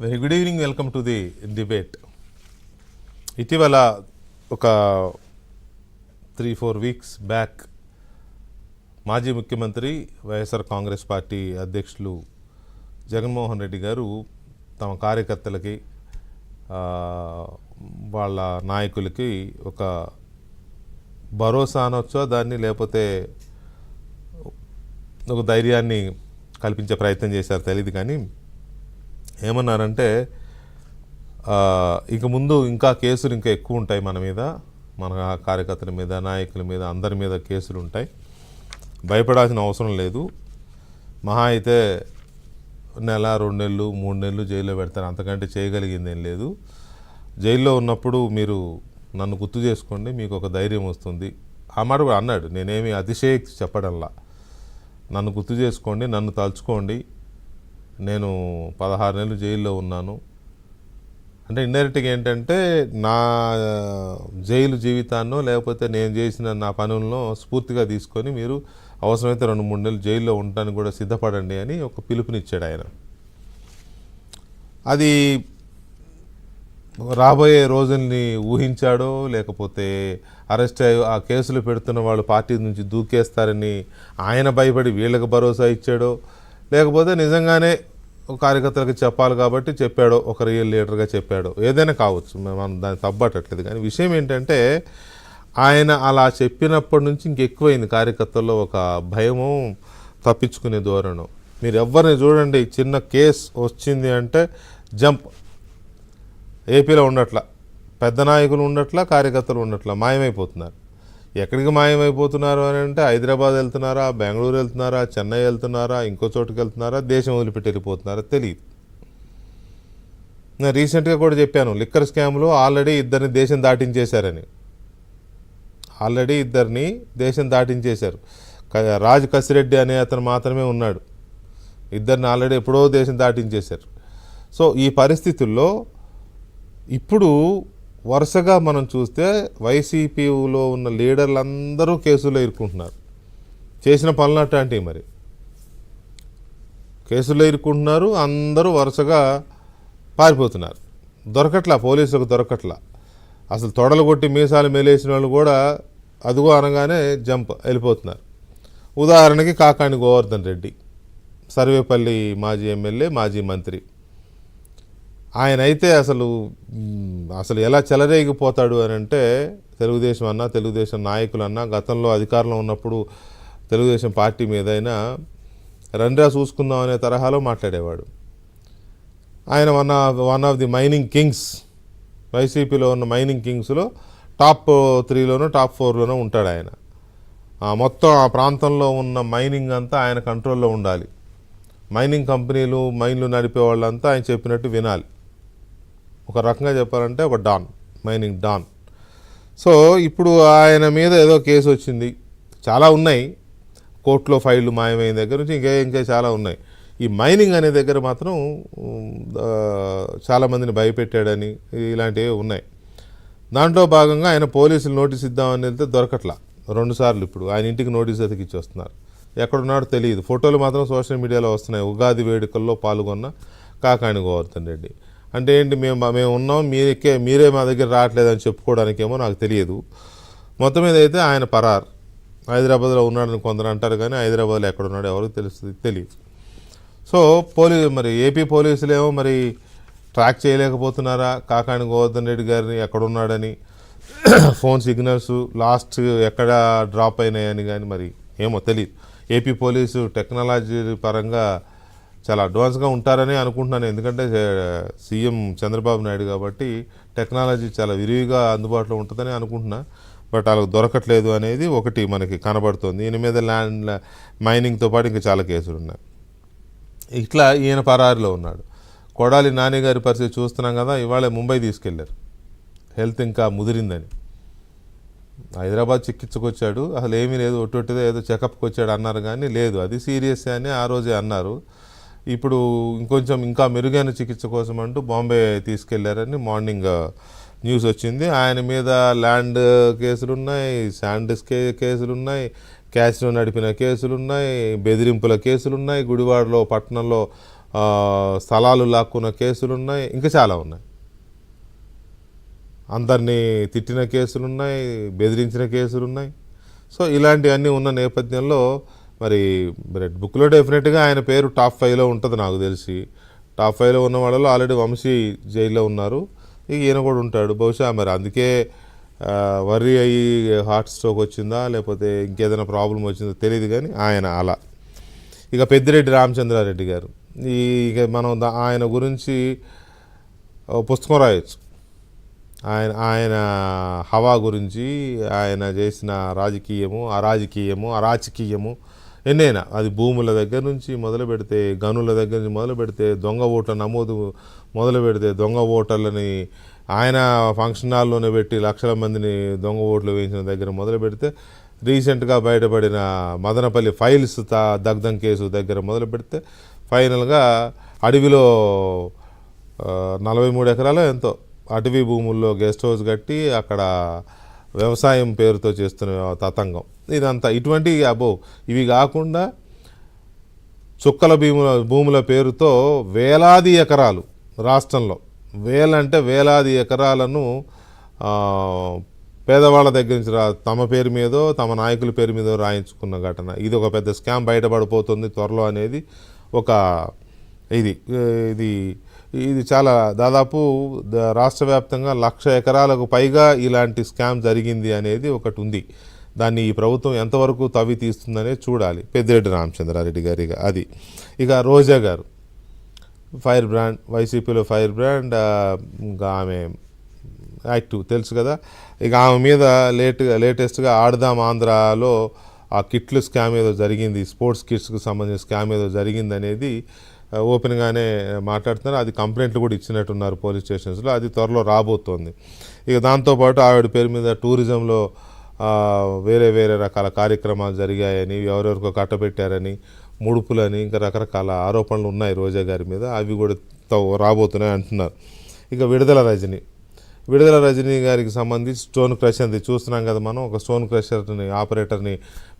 Very good evening welcome to the debate. ఇటీవల ఒక three four weeks back మాజీ ముఖ్యమంత్రి వైఎస్ఆర్ కాంగ్రెస్ పార్టీ అధ్యక్షులు జగన్మోహన్ రెడ్డి గారు తమ కార్యకర్తలకి వాళ్ళ నాయకులకి ఒక భరోసా అనొచ్చో దాన్ని లేకపోతే ఒక ధైర్యాన్ని కల్పించే ప్రయత్నం చేశారు తెలియదు కానీ ఏమన్నారంటే ఇక ముందు ఇంకా కేసులు ఇంకా ఎక్కువ ఉంటాయి మన మీద మన కార్యకర్తల మీద నాయకుల మీద అందరి మీద కేసులు ఉంటాయి. భయపడాల్సిన అవసరం లేదు. మహా అయితే నెల రెండు నెలలు మూడు నెలలు జైల్లో పెడతారు. అంతకంటే చేయగలిగింది ఏం లేదు. జైల్లో ఉన్నప్పుడు మీరు నన్ను గుర్తు చేసుకోండి మీకు ఒక ధైర్యం వస్తుంది. ఆ మాట కూడా అన్నాడు. నేనేమి అతిశయక్తి చెప్పడంలా. నన్ను గుర్తు చేసుకోండి నన్ను తలుచుకోండి. నేను పదహారు నెలలు జైల్లో ఉన్నాను. అంటే ఇండైరెక్ట్గా ఏంటంటే నా జైలు జీవితాన్నో లేకపోతే నేను చేసిన నా పనులను స్ఫూర్తిగా తీసుకొని మీరు అవసరమైతే రెండు మూడు నెలలు జైల్లో ఉండటానికి కూడా సిద్ధపడండి అని ఒక పిలుపునిచ్చాడు ఆయన. అది రాబోయే రోజుల్ని ఊహించాడో లేకపోతే అరెస్ట్ అయ్యి ఆ కేసులు పెడుతున్న వాళ్ళు పార్టీ నుంచి దూకేస్తారని ఆయన భయపడి వీళ్ళకి భరోసా ఇచ్చాడో లేకపోతే నిజంగానే కార్యకర్తలకు చెప్పాలి కాబట్టి చెప్పాడో ఒక రియల్ లీడర్గా చెప్పాడో. ఏదైనా కావచ్చు మనం దాన్ని తప్పట్టట్లేదు కానీ విషయం ఏంటంటే ఆయన అలా చెప్పినప్పటి నుంచి ఇంకెక్కువైంది కార్యకర్తల్లో ఒక భయము తప్పించుకునే ధోరణం. మీరు ఎవరిని చూడండి చిన్న కేస్ వచ్చింది అంటే జంప్. ఏపీలో ఉండట్లా పెద్ద నాయకులు ఉండట్లా కార్యకర్తలు ఉండట్లా మాయమైపోతున్నారు. ఎక్కడికి మాయమైపోతున్నారు అని అంటే హైదరాబాద్ వెళ్తున్నారా బెంగళూరు వెళ్తున్నారా చెన్నై వెళ్తున్నారా ఇంకో చోటుకి వెళ్తున్నారా దేశం వదిలిపెట్టి వెళ్ళిపోతున్నారా తెలియదు. నేను రీసెంట్గా కూడా చెప్పాను లిక్కర్ స్కామ్లో ఆల్రెడీ ఇద్దరిని దేశం దాటించేశారని. ఆల్రెడీ ఇద్దరిని దేశం దాటించేశారు. రాజ్ కసిరెడ్డి అనే అతను మాత్రమే ఉన్నాడు. ఇద్దరిని ఆల్రెడీ ఎప్పుడో దేశం దాటించేశారు. సో ఈ పరిస్థితుల్లో ఇప్పుడు వరుసగా మనం చూస్తే వైసీపీలో ఉన్న లీడర్లందరూ కేసులో ఇరుక్కుంటున్నారు. చేసిన పనులు అట్లాంటివి మరి. కేసులో ఇరుక్కుంటున్నారు అందరూ వరుసగా పారిపోతున్నారు. దొరకట్లా పోలీసులకు దొరకట్లా. అసలు తొడలు కొట్టి మీసాలు మేలేసిన వాళ్ళు కూడా అదుగో అనగానే జంప్ వెళ్ళిపోతున్నారు. ఉదాహరణకి కాకాణి గోవర్ధన్ రెడ్డి సర్వేపల్లి మాజీ ఎమ్మెల్యే మాజీ మంత్రి. ఆయన అయితే అసలు అసలు ఎలా చెలరేగిపోతాడు అని అంటే తెలుగుదేశం అన్నా తెలుగుదేశం నాయకులన్నా గతంలో అధికారంలో ఉన్నప్పుడు తెలుగుదేశం పార్టీ మీదైనా రండ్రా చూసుకుందాం అనే తరహాలో మాట్లాడేవాడు. ఆయన one of one of the mining kings. వైసీపీలో ఉన్న మైనింగ్ కింగ్స్లో టాప్ త్రీలోనూ టాప్ ఫోర్లోనూ ఉంటాడు ఆయన. ఆ మొత్తం ఆ ప్రాంతంలో ఉన్న మైనింగ్ అంతా ఆయన కంట్రోల్లో ఉండాలి. మైనింగ్ కంపెనీలు మైన్లు నడిపే వాళ్ళంతా ఆయన చెప్పినట్టు వినాలి. ఒక రకంగా చెప్పాలంటే ఒక డాన్ మైనింగ్ డాన్. సో ఇప్పుడు ఆయన మీద ఏదో కేసు వచ్చింది. చాలా ఉన్నాయి. కోర్టులో ఫైళ్ళు మాయమైన దగ్గర నుంచి ఇంకా ఇంకా చాలా ఉన్నాయి. ఈ మైనింగ్ అనే దగ్గర మాత్రం చాలామందిని భయపెట్టాడని ఇలాంటివి ఉన్నాయి. దాంట్లో భాగంగా ఆయన పోలీసులు నోటీస్ ఇద్దామని వెళ్తే దొరకట్లా. రెండుసార్లు ఇప్పుడు ఆయన ఇంటికి నోటీస్ అతికిచ్చి వస్తున్నారు ఎక్కడున్నాడో తెలియదు. ఫోటోలు మాత్రం సోషల్ మీడియాలో వస్తున్నాయి. ఉగాది వేడుకల్లో పాల్గొన్న కాకాణి గోవర్ధన్ రెడ్డి. అంటే ఏంటి మేము మేము ఉన్నాం మీకే మీరే మా దగ్గర రావట్లేదని చెప్పుకోవడానికేమో నాకు తెలియదు. మొత్తం మీద అయితే ఆయన పరార్. హైదరాబాద్లో ఉన్నాడని కొందరు అంటారు కానీ హైదరాబాద్లో ఎక్కడ ఉన్నాడో ఎవరికి తెలుస్తుంది తెలియదు సో పోలీ మరి ఏపీ పోలీసులు ఏమో మరి ట్రాక్ చేయలేకపోతున్నారా? కాకాణి గోవర్ధన్ రెడ్డి గారిని ఎక్కడున్నాడని ఫోన్ సిగ్నల్స్ లాస్ట్ ఎక్కడ డ్రాప్ అయినాయని కానీ మరి ఏమో తెలియదు ఏపీ పోలీసు టెక్నాలజీ పరంగా చాలా అడ్వాన్స్గా ఉంటారని అనుకుంటున్నాను. ఎందుకంటే సీఎం చంద్రబాబు నాయుడు కాబట్టి టెక్నాలజీ చాలా విరివిగా అందుబాటులో ఉంటుందని అనుకుంటున్నా. బట్ వాళ్ళకి దొరకట్లేదు అనేది ఒకటి మనకి కనబడుతుంది. ఈయన మీద ల్యాండ్ మైనింగ్తో పాటు ఇంకా చాలా కేసులు ఉన్నాయి. ఇట్లా ఈయన పరారిలో ఉన్నాడు. కొడాలి నాని గారి పరిస్థితి చూస్తున్నాం కదా ఇవాళ ముంబై తీసుకెళ్ళారు. హెల్త్ ఇంకా ముదిరిందని. హైదరాబాద్ చికిత్సకు వచ్చాడు అసలు ఏమీ లేదు ఒట్టొట్టిదే ఏదో చెకప్కి వచ్చాడు అన్నారు కానీ లేదు. అది సీరియస్ అని ఆ రోజే అన్నారు. ఇప్పుడు ఇంకొంచెం ఇంకా మెరుగైన చికిత్స కోసం అంటూ బాంబే తీసుకెళ్ళారని మార్నింగ్ న్యూస్ వచ్చింది. ఆయన మీద ల్యాండ్ కేసులు ఉన్నాయి శాండస్ కే కేసులు ఉన్నాయి క్యాసినో నడిపిన కేసులు ఉన్నాయి బెదిరింపుల కేసులు ఉన్నాయి గుడివాడలో పట్టణంలో స్థలాలు లాక్కున్న కేసులు ఉన్నాయి ఇంకా చాలా ఉన్నాయి. అందరినీ తిట్టిన కేసులు ఉన్నాయి బెదిరించిన కేసులు ఉన్నాయి సో ఇలాంటివన్నీ ఉన్న నేపథ్యంలో మరి రెడ్ బుక్లో డెఫినెట్గా ఆయన పేరు టాప్ ఫైవ్లో ఉంటుంది నాకు తెలిసి. టాప్ ఫైవ్లో ఉన్న వాళ్ళలో ఆల్రెడీ వంశీ జైల్లో ఉన్నారు. ఇక ఈయన కూడా ఉంటాడు. బహుశా మరి అందుకే వర్రీ అయ్యి హార్ట్ స్ట్రోక్ వచ్చిందా లేకపోతే ఇంకేదైనా ప్రాబ్లం వచ్చిందో తెలియదు కానీ ఆయన అలా. ఇక పెద్దిరెడ్డి రామచంద్రారెడ్డి గారు. ఈ ఇక మనం ఆయన గురించి పుస్తకం రాయొచ్చు. ఆయన ఆయన హవా గురించి ఆయన చేసిన రాజకీయము అరాజకీయము అరాచకీయము ఎన్నైనా. అది భూముల దగ్గర నుంచి మొదలు పెడితే గనుల దగ్గర నుంచి మొదలు పెడితే దొంగ ఓట్ల నమోదు మొదలు పెడితే దొంగ ఓటర్లని ఆయన ఫంక్షన్ హాల్లోనే పెట్టి లక్షల మందిని దొంగ ఓట్లు వేయించిన దగ్గర మొదలు పెడితే రీసెంట్గా బయటపడిన మదనపల్లి ఫైల్స్ తా దగ్ధం కేసు దగ్గర మొదలు పెడితే ఫైనల్గా అడవిలో నలభై మూడు ఎకరాలు ఎంతో అటవీ భూముల్లో గెస్ట్ హౌస్ కట్టి అక్కడ వ్యవసాయం పేరుతో చేస్తున్న తతంగం. ఇదంతా ఇటువంటి అబో ఇవి కాకుండా చుక్కల భీముల భూముల పేరుతో వేలాది ఎకరాలు రాష్ట్రంలో. వేలంటే వేలాది ఎకరాలను పేదవాళ్ళ దగ్గర నుంచి రా తమ పేరు మీదో తమ నాయకుల పేరు మీదో రాయించుకున్న ఘటన. ఇది ఒక పెద్ద స్కామ్ బయటపడిపోతుంది త్వరలో అనేది ఒక ఇది. ఇది ఇది చాలా దాదాపు రాష్ట్ర వ్యాప్తంగా లక్ష ఎకరాలకు పైగా ఇలాంటి స్కామ్ జరిగింది అనేది ఒకటి ఉంది. దాన్ని ఈ ప్రభుత్వం ఎంతవరకు తవ్వి తీస్తుందనేది చూడాలి. పెద్దిరెడ్డి రామచంద్రారెడ్డి గారి అది. ఇక రోజా గారు ఫైర్ బ్రాండ్ వైసీపీలో ఫైర్ బ్రాండ్ ఇంకా ఆమె యాక్టివ్ తెలుసు కదా. ఇక ఆమె మీద లేట్గా లేటెస్ట్గా ఆడదాం ఆంధ్రాలో ఆ కిట్లు స్కామ్ ఏదో జరిగింది స్పోర్ట్స్ కిట్స్కి సంబంధించిన స్కామ్ ఏదో జరిగింది అనేది ఓపెన్గానే మాట్లాడుతున్నారు. అది కంప్లైంట్లు కూడా ఇచ్చినట్టున్నారు పోలీస్ స్టేషన్స్లో. అది త్వరలో రాబోతోంది. ఇక దాంతోపాటు ఆవిడ పేరు మీద టూరిజంలో వేరే వేరే రకాల కార్యక్రమాలు జరిగాయని ఎవరెవరికో కట్టబెట్టారని ముడుపులని ఇంకా రకరకాల ఆరోపణలు ఉన్నాయి రోజా గారి మీద. అవి కూడా రాబోతున్నాయి అంటున్నారు. ఇక విడుదల రజని. విడుదల రజనీ గారికి సంబంధించి స్టోన్ క్రషర్ది చూస్తున్నాం కదా మనం ఒక స్టోన్ క్రషర్ని ఆపరేటర్ని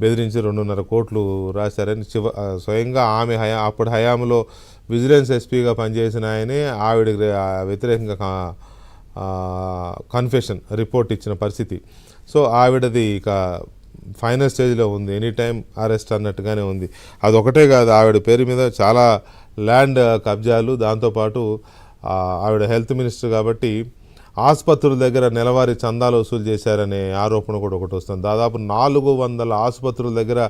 బెదిరించి రెండున్నర కోట్లు రాశారని చివ స్వయంగా ఆమె హయా అప్పుడు హయాంలో విజిలెన్స్ ఎస్పీగా పనిచేసిన ఆయనే ఆవిడ వ్యతిరేకంగా కన్ఫెషన్ రిపోర్ట్ ఇచ్చిన పరిస్థితి. సో ఆవిడది ఇక ఫైనల్ స్టేజ్లో ఉంది. ఎనీ టైం అరెస్ట్ అన్నట్టుగానే ఉంది. అదొకటే కాదు ఆవిడ పేరు మీద చాలా ల్యాండ్ కబ్జాలు. దాంతోపాటు ఆవిడ హెల్త్ మినిస్టర్ కాబట్టి ఆసుపత్రుల దగ్గర నెలవారీ చందాలు వసూలు చేశారనే ఆరోపణ కూడా ఒకటి వస్తుంది. దాదాపు నాలుగు వందల ఆసుపత్రుల దగ్గర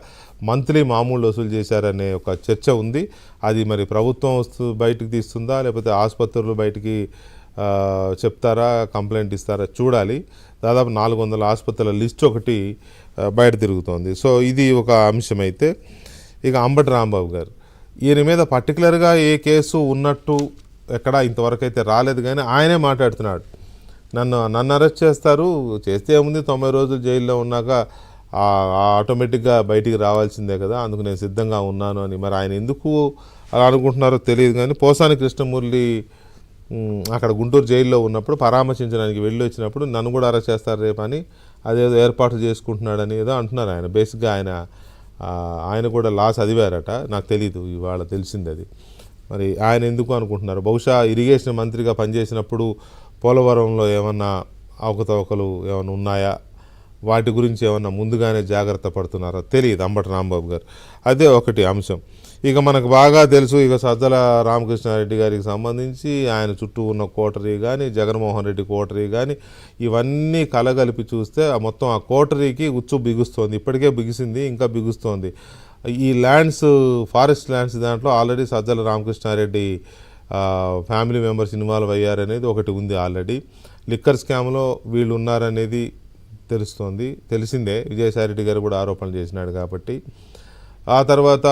మంత్లీ మామూలు వసూలు చేశారనే ఒక చర్చ ఉంది. అది మరి ప్రభుత్వం వస్తూ బయటికి తీస్తుందా లేకపోతే ఆసుపత్రులు బయటికి చెప్తారా కంప్లైంట్ ఇస్తారా చూడాలి. దాదాపు నాలుగు వందల ఆసుపత్రుల లిస్ట్ ఒకటి బయట తిరుగుతోంది. సో ఇది ఒక అంశం అయితే. ఇక అంబటి రాంబాబు గారు ఈయన మీద పర్టికులర్గా ఏ కేసు ఉన్నట్టు ఎక్కడా ఇంతవరకు అయితే రాలేదు కానీ ఆయనే మాట్లాడుతున్నాడు. నన్ను నన్ను అరెస్ట్ చేస్తారు. చేస్తే ఏముంది? తొంభై రోజులు జైల్లో ఉన్నాక ఆ- ఆటోమేటిక్గా బయటికి రావాల్సిందే కదా. అందుకు నేను సిద్ధంగా ఉన్నాను అని. మరి ఆయన ఎందుకు అలా అనుకుంటున్నారో తెలియదు కానీ పోసాని కృష్ణమురళి అక్కడ గుంటూరు జైల్లో ఉన్నప్పుడు పరామర్శించడానికి వెళ్ళి వచ్చినప్పుడు నన్ను కూడా అరెస్ట్ చేస్తారు రేపని అదేదో ఏర్పాటు చేసుకుంటున్నాడని ఏదో అంటున్నారు ఆయన. బేసిక్గా ఆయన ఆయన కూడా లా చదివారట నాకు తెలీదు ఇవాళ తెలిసింది అది. మరి ఆయన ఎందుకు అనుకుంటున్నారు? బహుశా ఇరిగేషన్ మంత్రిగా పనిచేసినప్పుడు పోలవరంలో ఏమన్నా అవకతవకలు ఏమైనా ఉన్నాయా? వాటి గురించి ఏమన్నా ముందుగానే జాగ్రత్త పడుతున్నారా? తెలియదు అంబటి రాంబాబు గారు. అదే ఒకటి అంశం. ఇక మనకు బాగా తెలుసు ఇక సజ్జల రామకృష్ణారెడ్డి గారికి సంబంధించి ఆయన చుట్టూ ఉన్న కోటరీ కానీ జగన్మోహన్ రెడ్డి కోటరీ కానీ ఇవన్నీ కలగలిపి చూస్తే మొత్తం ఆ కోటరీకి ఉచ్చు బిగుస్తోంది. ఇప్పటికే బిగిసింది ఇంకా బిగుస్తోంది. ఈ ల్యాండ్స్ ఫారెస్ట్ ల్యాండ్స్ దాంట్లో already Sajjala Ramakrishna Reddy family members involve అయ్యారనేది ఒకటి ఉంది ఆల్రెడీ. లిక్కర్ స్కామ్లో వీళ్ళు ఉన్నారనేది తెలుస్తోంది. తెలిసిందే. విజయసాయిరెడ్డి గారు కూడా ఆరోపణలు చేసినాడు కాబట్టి. ఆ తర్వాత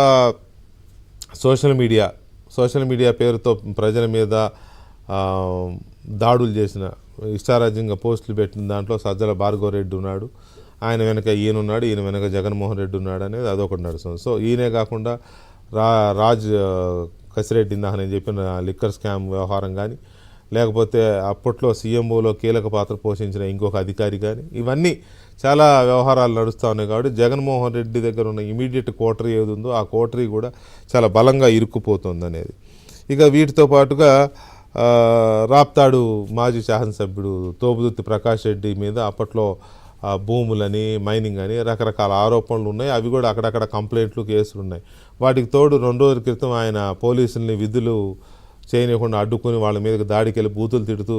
సోషల్ మీడియా. సోషల్ మీడియా పేరుతో ప్రజల మీద దాడులు చేసిన ఇష్టారాజ్యంగా పోస్టులు పెట్టిన దాంట్లో సజ్జల భార్గవ రెడ్డి ఉన్నాడు. ఆయన వెనక ఈయన ఉన్నాడు. ఈయన వెనక జగన్మోహన్ రెడ్డి ఉన్నాడు అనేది అదొకటి నడుస్తుంది. సో ఈయనే కాకుండా రా రాజ్ కసిరెడ్డి ఇందాక నేను చెప్పిన లిక్కర్ స్కామ్ వ్యవహారం కానీ లేకపోతే అప్పట్లో సీఎంఓలో కీలక పాత్ర పోషించిన ఇంకొక అధికారి కానీ ఇవన్నీ చాలా వ్యవహారాలు నడుస్తూ ఉన్నాయి కాబట్టి జగన్మోహన్ రెడ్డి దగ్గర ఉన్న ఇమీడియట్ కోటరీ ఏది ఉందో ఆ కోటరీ కూడా చాలా బలంగా ఇరుక్కుపోతుంది అనేది. ఇక వీటితో పాటుగా రాప్తాడు మాజీ శాసనసభ్యుడు తోపుదుర్తి ప్రకాష్ రెడ్డి మీద అప్పట్లో భూములని మైనింగ్ అని రకరకాల ఆరోపణలు ఉన్నాయి. అవి కూడా అక్కడక్కడ కంప్లైంట్లు కేసులు ఉన్నాయి. వాటికి తోడు రెండు రోజుల క్రితం ఆయన పోలీసుల్ని విధులు చేయనివ్వకుండా అడ్డుకుని వాళ్ళ మీదకి దాడికి వెళ్ళి బూతులు తిడుతూ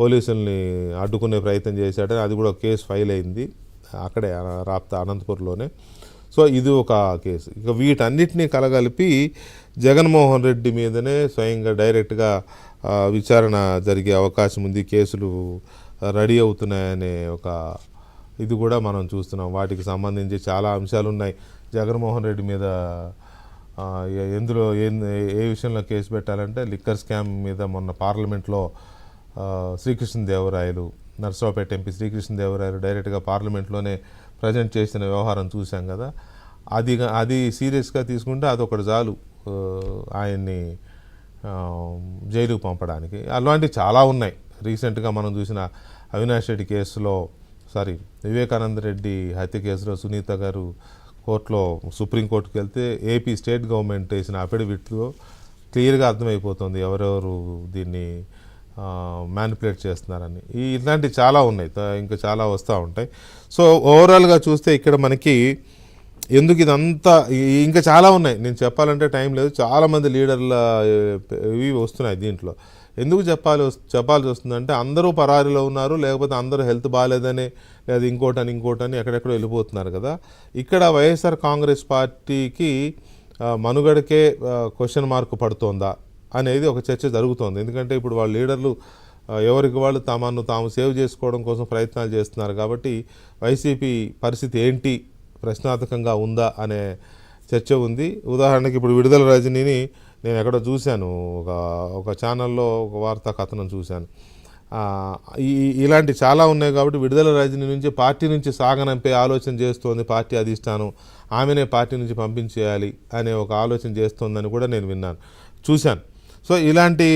పోలీసుల్ని అడ్డుకునే ప్రయత్నం చేశాడని అది కూడా కేసు ఫైల్ అయింది. అక్కడే రాప్తా అనంతపూర్లోనే. సో ఇది ఒక కేసు. ఇక వీటన్నిటినీ కలగలిపి జగన్మోహన్ రెడ్డి మీదనే స్వయంగా డైరెక్ట్గా విచారణ జరిగే అవకాశం ఉంది. కేసులు రెడీ అవుతున్నాయనే ఒక ఇది కూడా మనం చూస్తున్నాం. వాటికి సంబంధించి చాలా అంశాలు ఉన్నాయి జగన్మోహన్ రెడ్డి మీద ఎందులో ఏ ఏ విషయంలో కేసు పెట్టాలంటే లిక్కర్ స్కామ్ మీద మొన్న పార్లమెంట్లో శ్రీకృష్ణదేవరాయలు నర్సరావుపేట ఎంపీ శ్రీకృష్ణదేవరాయలు డైరెక్ట్గా పార్లమెంట్లోనే ప్రజెంట్ చేసిన వ్యవహారం చూసాం కదా. అది అది సీరియస్గా తీసుకుంటే అదొకటి చాలు ఆయన్ని జైలుకు పంపడానికి. అలాంటివి చాలా ఉన్నాయి. రీసెంట్గా మనం చూసిన అవినాష్ రెడ్డి కేసులో సారీ వివేకానంద రెడ్డి హత్య కేసులో సునీత గారు కోర్టులో సుప్రీంకోర్టుకి వెళ్తే ఏపీ స్టేట్ గవర్నమెంట్ వేసిన అఫిడవిట్లో క్లియర్గా అర్థమైపోతుంది ఎవరెవరు దీన్ని మ్యానిపులేట్ చేస్తున్నారని. ఈ చాలా ఉన్నాయి ఇంకా చాలా వస్తూ ఉంటాయి. సో ఓవరాల్గా చూస్తే ఇక్కడ మనకి ఎందుకు ఇదంతా ఇంకా చాలా ఉన్నాయి. నేను చెప్పాలంటే టైం లేదు. చాలామంది లీడర్ల ఇవి వస్తున్నాయి దీంట్లో. ఎందుకు చెప్పాలి చెప్పాల్సి వస్తుందంటే అందరూ పరారీలో ఉన్నారు. లేకపోతే అందరూ హెల్త్ బాగాలేదని లేదా ఇంకోటని ఇంకోటని ఎక్కడెక్కడో వెళ్ళిపోతున్నారు కదా. ఇక్కడ వైఎస్ఆర్ కాంగ్రెస్ పార్టీకి మనుగడకే క్వశ్చన్ మార్క్ పడుతోందా అనేది ఒక చర్చ జరుగుతోంది. ఎందుకంటే ఇప్పుడు వాళ్ళ లీడర్లు ఎవరికి వాళ్ళు తమను తాము సేవ్ చేసుకోవడం కోసం ప్రయత్నాలు చేస్తున్నారు. కాబట్టి వైసీపీ పరిస్థితి ఏంటి ప్రశ్నార్థకంగా ఉందా అనే చర్చ ఉంది. ఉదాహరణకి ఇప్పుడు విడుదల రజనీని నేను ఎక్కడో చూశాను. ఒక ఒక ఛానల్లో ఒక వార్తా కథనం చూశాను. ఈ ఇలాంటి చాలా ఉన్నాయి కాబట్టి విడుదల రజనీ నుంచి పార్టీ నుంచి సాగనంపే ఆలోచన చేస్తోంది పార్టీ అధిష్టానం. ఆమెనే పార్టీ నుంచి పంపించేయాలి అనే ఒక ఆలోచన చేస్తోందని కూడా నేను విన్నాను. చూశాను. సో ఇలాంటి